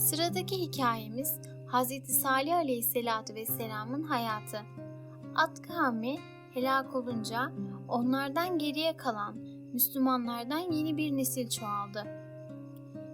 Sıradaki hikayemiz Hz. Salih Aleyhisselatü Vesselam'ın hayatı. At kavmi helak olunca onlardan geriye kalan Müslümanlardan yeni bir nesil çoğaldı.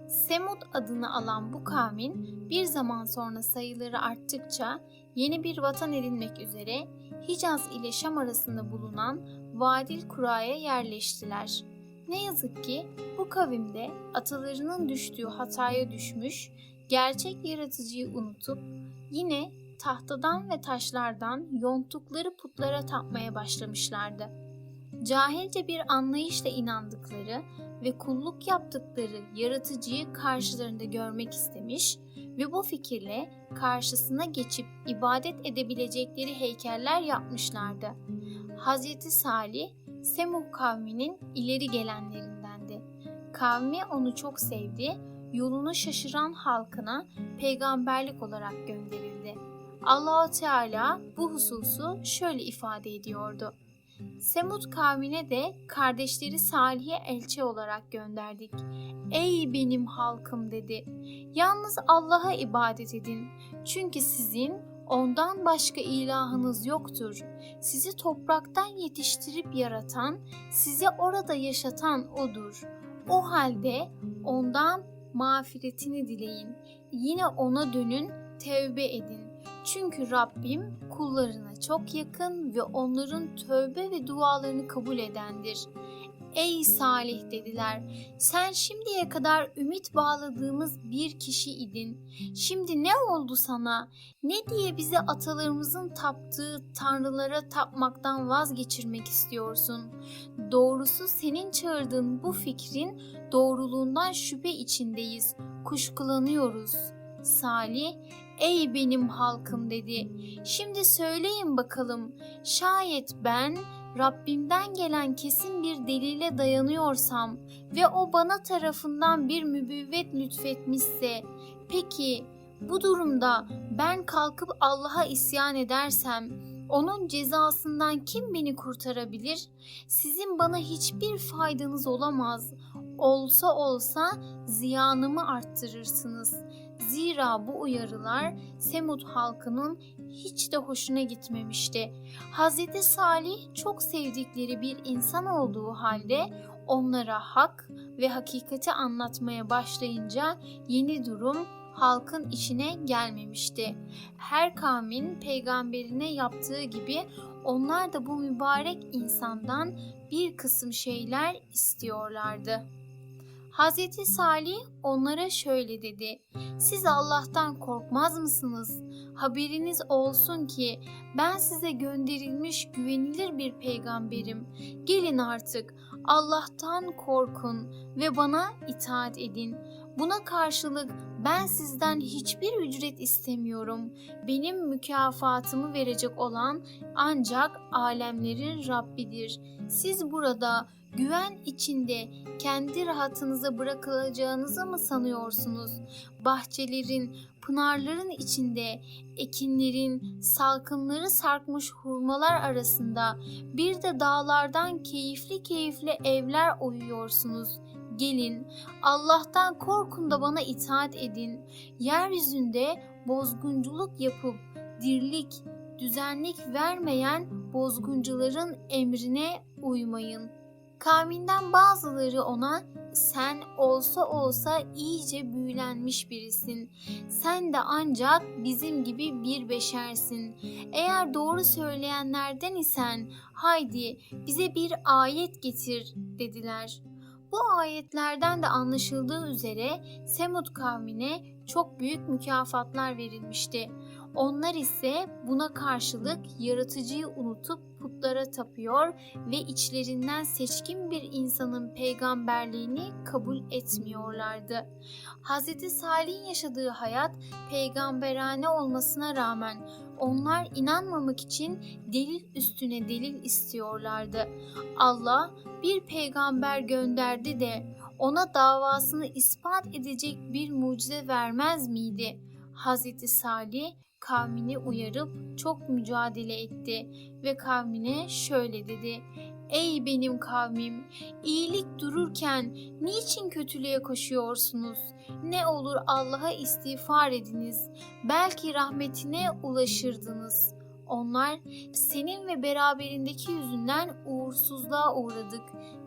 Semud adını alan bu kavmin bir zaman sonra sayıları arttıkça yeni bir vatan edinmek üzere Hicaz ile Şam arasında bulunan Vadil Kura'ya yerleştiler. Ne yazık ki bu kavimde atalarının düştüğü hataya düşmüş, gerçek yaratıcıyı unutup yine tahtadan ve taşlardan yonttukları putlara tapmaya başlamışlardı. Cahilce bir anlayışla inandıkları ve kulluk yaptıkları yaratıcıyı karşılarında görmek istemiş ve bu fikirle karşısına geçip ibadet edebilecekleri heykeller yapmışlardı. Hazreti Salih, Semud kavminin ileri gelenlerindendi. Kavmi onu çok sevdi, yolunu şaşıran halkına peygamberlik olarak gönderildi. Allahu Teala bu hususu şöyle ifade ediyordu. Semud kavmine de kardeşleri Salih'e elçi olarak gönderdik. Ey benim halkım dedi. Yalnız Allah'a ibadet edin. Çünkü sizin ondan başka ilahınız yoktur. Sizi topraktan yetiştirip yaratan, sizi orada yaşatan odur. O halde ondan mağfiretini dileyin. Yine ona dönün, tevbe edin. Çünkü Rabbim kullarına çok yakın ve onların tövbe ve dualarını kabul edendir. Ey Salih dediler, sen şimdiye kadar ümit bağladığımız bir kişi idin. Şimdi ne oldu sana? Ne diye bizi atalarımızın taptığı tanrılara tapmaktan vazgeçirmek istiyorsun? Doğrusu senin çağırdığın bu fikrin doğruluğundan şüphe içindeyiz, kuşkulanıyoruz. Salih, ey benim halkım dedi. Şimdi söyleyin bakalım, şayet ben Rabbimden gelen kesin bir delile dayanıyorsam ve o bana tarafından bir mübüvvet lütfetmişse, peki bu durumda ben kalkıp Allah'a isyan edersem, onun cezasından kim beni kurtarabilir? Sizin bana hiçbir faydanız olamaz. Olsa olsa ziyanımı arttırırsınız. Zira bu uyarılar Semud halkının hiç de hoşuna gitmemişti. Hz. Salih çok sevdikleri bir insan olduğu halde onlara hak ve hakikati anlatmaya başlayınca yeni durum halkın içine gelmemişti. Her kavmin peygamberine yaptığı gibi onlar da bu mübarek insandan bir kısım şeyler istiyorlardı. Hazreti Salih onlara şöyle dedi. Siz Allah'tan korkmaz mısınız? Haberiniz olsun ki ben size gönderilmiş güvenilir bir peygamberim. Gelin artık Allah'tan korkun ve bana itaat edin. Buna karşılık ben sizden hiçbir ücret istemiyorum. Benim mükafatımı verecek olan ancak alemlerin Rabbidir. Siz burada güven içinde kendi rahatınıza bırakılacağınızı mı sanıyorsunuz? Bahçelerin, pınarların içinde, ekinlerin, salkımları sarkmış hurmalar arasında bir de dağlardan keyifli keyifli evler oyuyorsunuz. Gelin, Allah'tan korkun da bana itaat edin. Yeryüzünde bozgunculuk yapıp dirlik, düzenlik vermeyen bozguncuların emrine uymayın. Kavminden bazıları ona sen olsa olsa iyice büyülenmiş birisin. Sen de ancak bizim gibi bir beşersin. Eğer doğru söyleyenlerden isen haydi bize bir ayet getir dediler. Bu ayetlerden de anlaşıldığı üzere Semud kavmine çok büyük mükafatlar verilmişti. Onlar ise buna karşılık yaratıcıyı unutup putlara tapıyor ve içlerinden seçkin bir insanın peygamberliğini kabul etmiyorlardı. Hz. Salih'in yaşadığı hayat peygamberane olmasına rağmen onlar inanmamak için delil üstüne delil istiyorlardı. Allah bir peygamber gönderdi de ona davasını ispat edecek bir mucize vermez miydi? Hazreti Salih kavmini uyarıp çok mücadele etti ve kavmine şöyle dedi. Ey benim kavmim, iyilik dururken niçin kötülüğe koşuyorsunuz? Ne olur Allah'a istiğfar ediniz. Belki rahmetine ulaşırdınız. Onlar senin ve beraberindeki yüzünden uğursuzluğa uğradık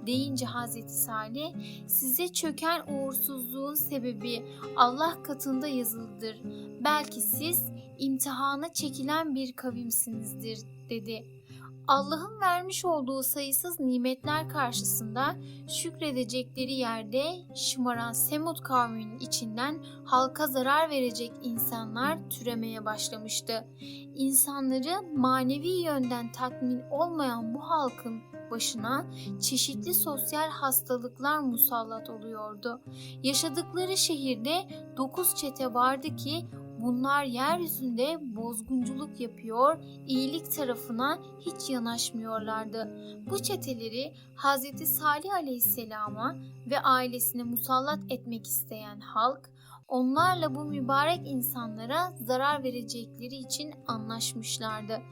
deyince Hazreti Salih size çöken uğursuzluğun sebebi Allah katında yazılıdır. Belki siz imtihana çekilen bir kavimsinizdir dedi. Allah'ın vermiş olduğu sayısız nimetler karşısında şükredecekleri yerde şımaran Semud kavminin içinden halka zarar verecek insanlar türemeye başlamıştı. İnsanları manevi yönden tatmin olmayan bu halkın başına çeşitli sosyal hastalıklar musallat oluyordu. Yaşadıkları şehirde dokuz çete vardı ki bunlar yeryüzünde bozgunculuk yapıyor, iyilik tarafına hiç yanaşmıyorlardı. Bu çeteleri Hz. Salih Aleyhisselam'a ve ailesine musallat etmek isteyen halk onlarla bu mübarek insanlara zarar verecekleri için anlaşmışlardı.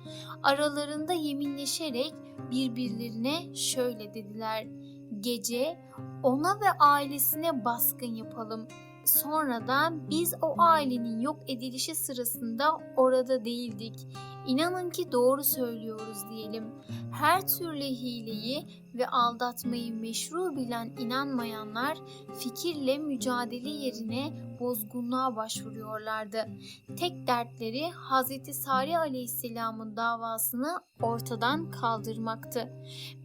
Aralarında yeminleşerek birbirlerine şöyle dediler. Gece ona ve ailesine baskın yapalım. Sonra da biz o ailenin yok edilişi sırasında orada değildik. İnanın ki doğru söylüyoruz diyelim. Her türlü hileyi ve aldatmayı meşru bilen inanmayanlar fikirle mücadele yerine bozgunluğa başvuruyorlardı. Tek dertleri Hz. Salih Aleyhisselam'ın davasını ortadan kaldırmaktı.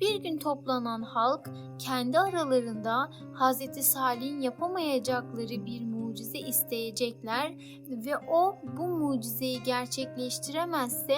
Bir gün toplanan halk kendi aralarında Hz. Salih'in yapamayacakları bir mucize isteyecekler ve o bu mucizeyi gerçekleştiremezse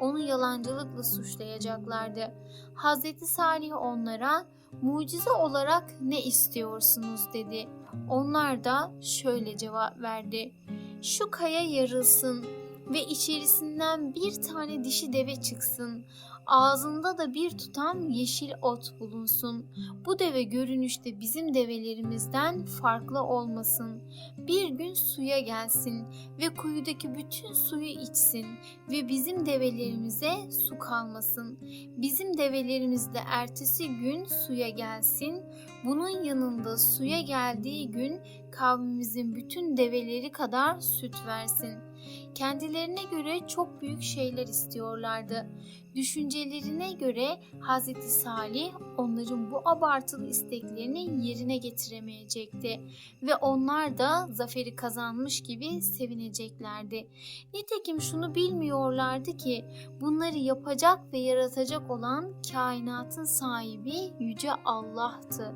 onu yalancılıkla suçlayacaklardı. Hz. Salih onlara mucize olarak ne istiyorsunuz dedi. Onlar da şöyle cevap verdi. Şu kaya yarılsın ve içerisinden bir tane dişi deve çıksın. Ağzında da bir tutam yeşil ot bulunsun. Bu deve görünüşte bizim develerimizden farklı olmasın. Bir gün suya gelsin ve kuyudaki bütün suyu içsin ve bizim develerimize su kalmasın. Bizim develerimiz de ertesi gün suya gelsin. Bunun yanında suya geldiği gün kavmimizin bütün develeri kadar süt versin. Kendilerine göre çok büyük şeyler istiyorlardı. Düşüncelerine göre Hz. Salih onların bu abartılı isteklerini yerine getiremeyecekti ve onlar da zaferi kazanmış gibi sevineceklerdi. Nitekim şunu bilmiyorlardı ki bunları yapacak ve yaratacak olan kainatın sahibi Yüce Allah'tı.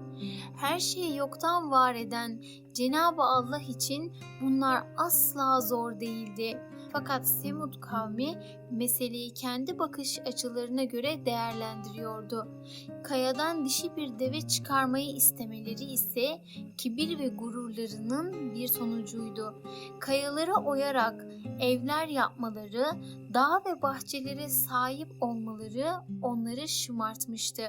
Her şeyi yoktan var eden Cenab-ı Allah için bunlar asla zor değildi. Fakat Semud kavmi meseleyi kendi bakış açılarına göre değerlendiriyordu. Kayadan dişi bir deve çıkarmayı istemeleri ise kibir ve gururlarının bir sonucuydu. Kayaları oyarak evler yapmaları, dağ ve bahçelere sahip olmaları onları şımartmıştı.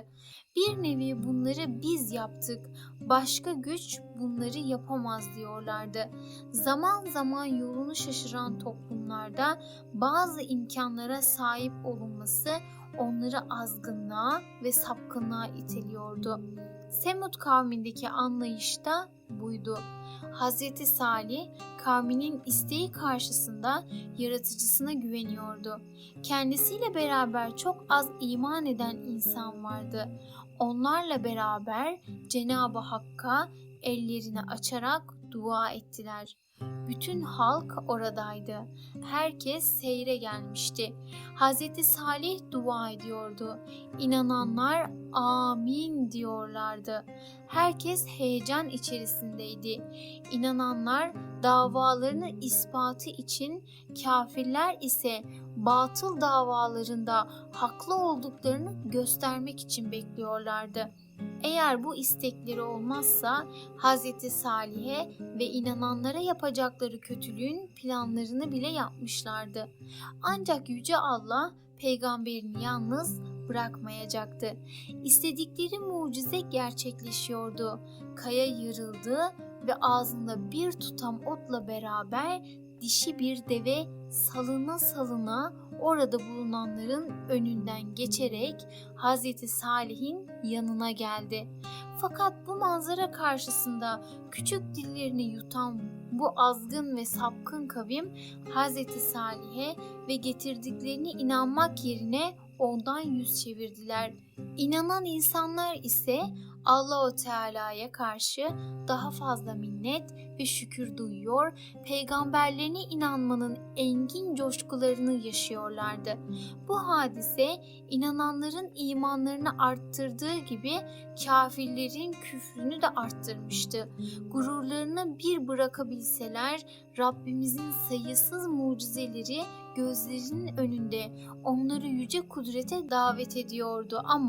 Bir nevi bunları biz yaptık, başka güç bunları yapamaz diyorlardı. Zaman zaman yolunu şaşıran toplumlarda bazı imkanlara sahip olunması onları azgınlığa ve sapkınlığa iteliyordu. Semud kavmindeki anlayış da buydu. Hz. Salih kavminin isteği karşısında yaratıcısına güveniyordu. Kendisiyle beraber çok az iman eden insan vardı. Onlarla beraber Cenab-ı Hakk'a ellerini açarak dua ettiler. Bütün halk oradaydı. Herkes seyre gelmişti. Hz. Salih dua ediyordu. İnananlar amin diyorlardı. Herkes heyecan içerisindeydi. İnananlar davalarını ispatı için, kafirler ise batıl davalarında haklı olduklarını göstermek için bekliyorlardı. Eğer bu istekleri olmazsa Hz. Salih'e ve inananlara yapacakları kötülüğün planlarını bile yapmışlardı. Ancak Yüce Allah peygamberini yalnız bırakmayacaktı. İstedikleri mucize gerçekleşiyordu. Kaya yarıldı ve ağzında bir tutam otla beraber dişi bir deve salına salına orada bulunanların önünden geçerek Hazreti Salih'in yanına geldi. Fakat bu manzara karşısında küçük dillerini yutan bu azgın ve sapkın kavim Hazreti Salih'e ve getirdiklerine inanmak yerine ondan yüz çevirdiler. İnanan insanlar ise Allahu Teala'ya karşı daha fazla minnet ve şükür duyuyor, peygamberlerine inanmanın engin coşkularını yaşıyorlardı. Bu hadise inananların imanlarını arttırdığı gibi kafirlerin küfrünü de arttırmıştı. Gururlarını bir bırakabilseler Rabbimizin sayısız mucizeleri gözlerinin önünde onları yüce kudrete davet ediyordu ama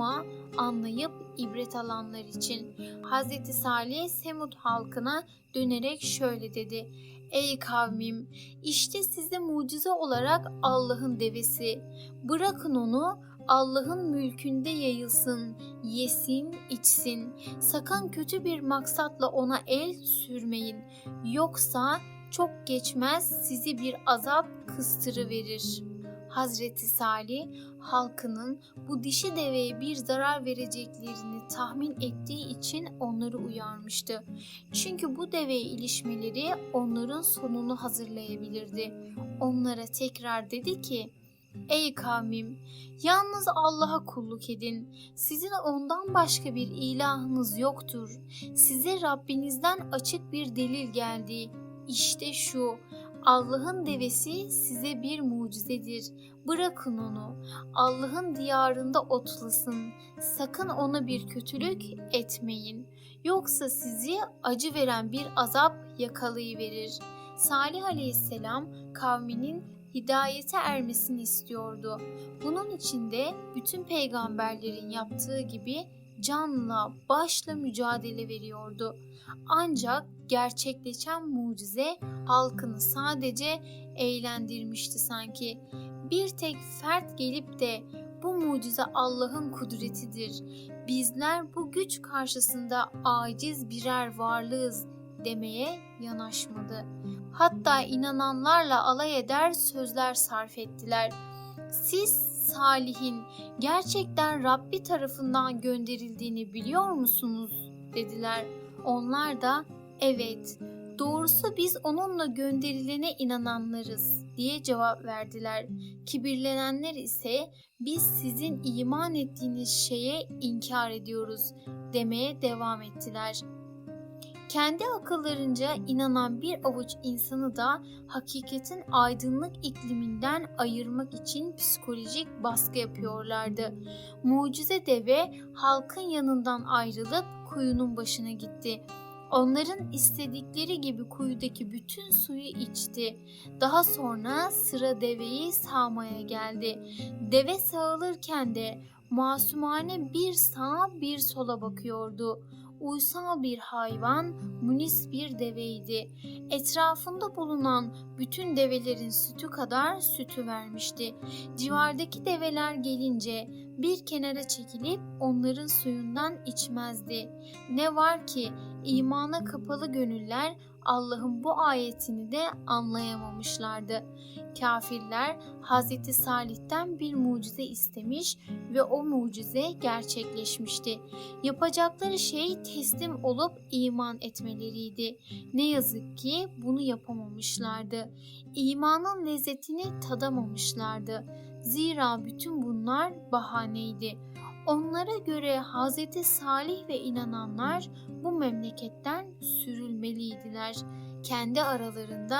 anlayıp ibret alanlar için. Hz. Salih Semud halkına dönerek şöyle dedi. Ey kavmim işte size mucize olarak Allah'ın devesi. Bırakın onu Allah'ın mülkünde yayılsın, yesin, içsin. Sakın kötü bir maksatla ona el sürmeyin. Yoksa çok geçmez sizi bir azap kıstırıverir. Hazreti Salih halkının bu dişi deveye bir zarar vereceklerini tahmin ettiği için onları uyarmıştı. Çünkü bu deveye ilişmeleri onların sonunu hazırlayabilirdi. Onlara tekrar dedi ki, Ey kavmim, yalnız Allah'a kulluk edin. Sizin ondan başka bir ilahınız yoktur. Size Rabbinizden açık bir delil geldi. İşte şu, Allah'ın devesi size bir mucizedir. Bırakın onu. Allah'ın diyarında otlasın. Sakın ona bir kötülük etmeyin. Yoksa sizi acı veren bir azap yakalayıverir. Salih aleyhisselam kavminin hidayete ermesini istiyordu. Bunun için de bütün peygamberlerin yaptığı gibi canla başla mücadele veriyordu. Ancak gerçekleşen mucize halkını sadece eğlendirmişti sanki. Bir tek fert gelip de bu mucize Allah'ın kudretidir. Bizler bu güç karşısında aciz birer varlığız demeye yanaşmadı. Hatta inananlarla alay eder sözler sarf ettiler. Siz Salih'in gerçekten Rabbi tarafından gönderildiğini biliyor musunuz? dediler. Onlar da evet doğrusu biz onunla gönderilene inananlarız diye cevap verdiler. Kibirlenenler ise biz sizin iman ettiğiniz şeye inkar ediyoruz demeye devam ettiler. Kendi akıllarınca inanan bir avuç insanı da hakikatin aydınlık ikliminden ayırmak için psikolojik baskı yapıyorlardı. Mucize deve halkın yanından ayrılıp kuyunun başına gitti. Onların istedikleri gibi kuyudaki bütün suyu içti. Daha sonra sıra deveyi sağmaya geldi. Deve sağılırken de masumane bir sağa bir sola bakıyordu uysal bir hayvan, munis bir deveydi. Etrafında bulunan bütün develerin sütü kadar sütü vermişti. Civardaki develer gelince bir kenara çekilip onların suyundan içmezdi. Ne var ki imana kapalı gönüller Allah'ın bu ayetini de anlayamamışlardı. Kafirler Hazreti Salih'ten bir mucize istemiş ve o mucize gerçekleşmişti. Yapacakları şey teslim olup iman etmeleriydi. Ne yazık ki bunu yapamamışlardı. İmanın lezzetini tadamamışlardı. Zira bütün bunlar bahaneydi. Onlara göre Hz. Salih ve inananlar bu memleketten sürülmeliydiler. Kendi aralarında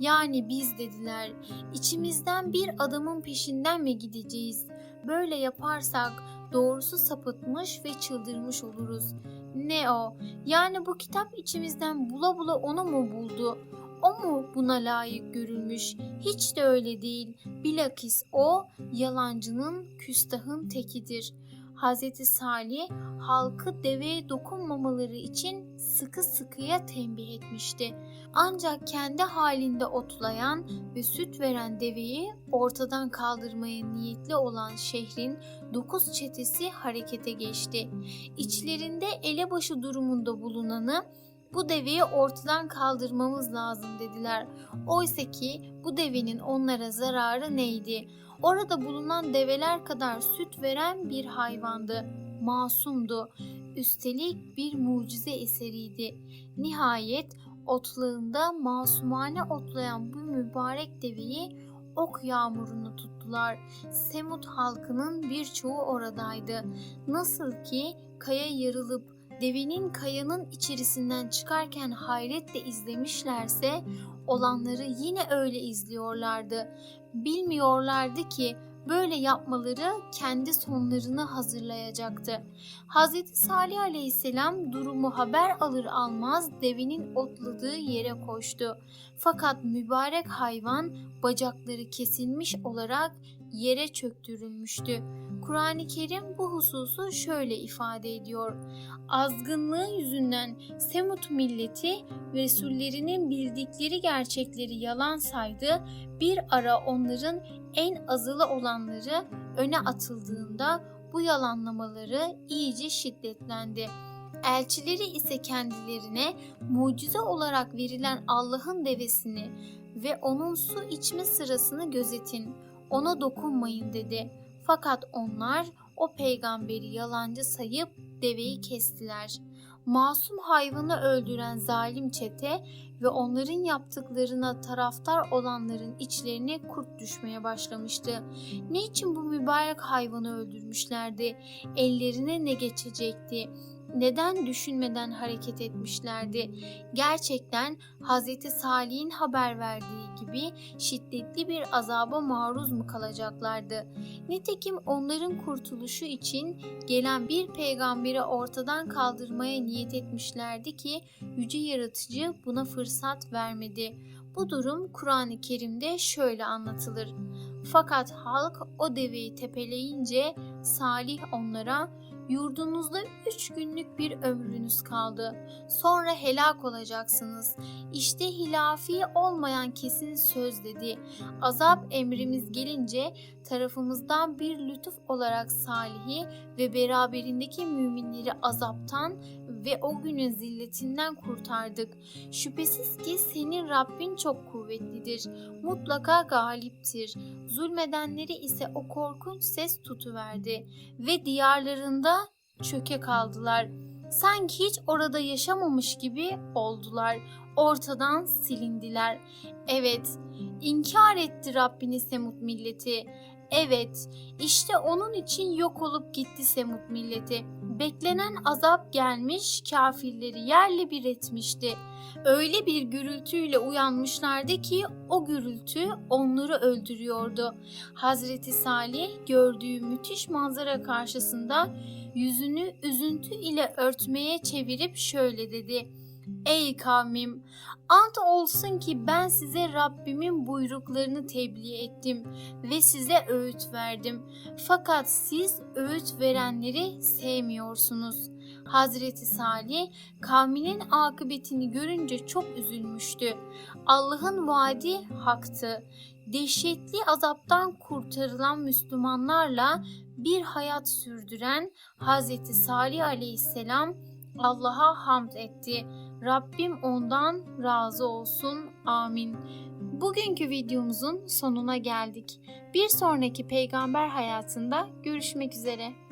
yani biz dediler içimizden bir adamın peşinden mi gideceğiz? Böyle yaparsak doğrusu sapıtmış ve çıldırmış oluruz. Ne o? Yani bu kitap içimizden bula bula onu mu buldu? O mu buna layık görülmüş? Hiç de öyle değil. Bilakis o yalancının, küstahın tekidir.'' Hz. Salih halkı deveye dokunmamaları için sıkı sıkıya tembih etmişti. Ancak kendi halinde otlayan ve süt veren deveyi ortadan kaldırmaya niyetli olan şehrin dokuz çetesi harekete geçti. İçlerinde elebaşı durumunda bulunanı Bu deveyi ortadan kaldırmamız lazım dediler. Oysa ki bu devenin onlara zararı neydi? Orada bulunan develer kadar süt veren bir hayvandı. Masumdu. Üstelik bir mucize eseriydi. Nihayet otlağında masumane otlayan bu mübarek deveyi ok yağmurunu tuttular. Semut halkının birçoğu oradaydı. Nasıl ki kaya yarılıp devenin kayanın içerisinden çıkarken hayretle izlemişlerse olanları yine öyle izliyorlardı. Bilmiyorlardı ki böyle yapmaları kendi sonlarını hazırlayacaktı. Hz. Salih aleyhisselam durumu haber alır almaz devenin otladığı yere koştu. Fakat mübarek hayvan bacakları kesilmiş olarak yere çöktürülmüştü. Kur'an-ı Kerim bu hususu şöyle ifade ediyor. Azgınlığı yüzünden Semut milleti Resullerinin bildikleri gerçekleri yalan saydı. Bir ara onların en azılı olanları öne atıldığında bu yalanlamaları iyice şiddetlendi. Elçileri ise kendilerine mucize olarak verilen Allah'ın devesini ve onun su içme sırasını gözetin, ona dokunmayın dedi. Fakat onlar o peygamberi yalancı sayıp deveyi kestiler. Masum hayvanı öldüren zalim çete ve onların yaptıklarına taraftar olanların içlerine kurt düşmeye başlamıştı. Niçin bu mübarek hayvanı öldürmüşlerdi? Ellerine ne geçecekti? Neden düşünmeden hareket etmişlerdi? Gerçekten Hz. Salih'in haber verdiği gibi şiddetli bir azaba maruz mu kalacaklardı? Nitekim onların kurtuluşu için gelen bir peygamberi ortadan kaldırmaya niyet etmişlerdi ki yüce yaratıcı buna fırsat vermedi. Bu durum Kur'an-ı Kerim'de şöyle anlatılır. Fakat halk o deveyi tepeleyince Salih onlara Yurdunuzda üç günlük bir ömrünüz kaldı. Sonra helak olacaksınız. İşte hilafi olmayan kesin söz dedi. Azap emrimiz gelince tarafımızdan bir lütuf olarak Salih'i ve beraberindeki müminleri azaptan ve o günün zilletinden kurtardık. Şüphesiz ki senin Rabbin çok kuvvetlidir. Mutlaka galiptir. Zulmedenleri ise o korkunç ses tutuverdi ve diyarlarında çöke kaldılar. Sanki hiç orada yaşamamış gibi oldular. Ortadan silindiler. Evet, inkar etti Rabbini Semut milleti. Evet, işte onun için yok olup gitti Semut milleti. Beklenen azap gelmiş, kafirleri yerle bir etmişti. Öyle bir gürültüyle uyanmışlardı ki o gürültü onları öldürüyordu. Hazreti Salih gördüğü müthiş manzara karşısında yüzünü üzüntü ile örtmeye çevirip şöyle dedi. Ey kavmim, ant olsun ki ben size Rabbimin buyruklarını tebliğ ettim ve size öğüt verdim. Fakat siz öğüt verenleri sevmiyorsunuz. Hazreti Salih kavminin akıbetini görünce çok üzülmüştü. Allah'ın vaadi haktı. Dehşetli azaptan kurtarılan Müslümanlarla bir hayat sürdüren Hazreti Salih aleyhisselam Allah'a hamd etti. Rabbim ondan razı olsun. Amin. Bugünkü videomuzun sonuna geldik. Bir sonraki peygamber hayatında görüşmek üzere.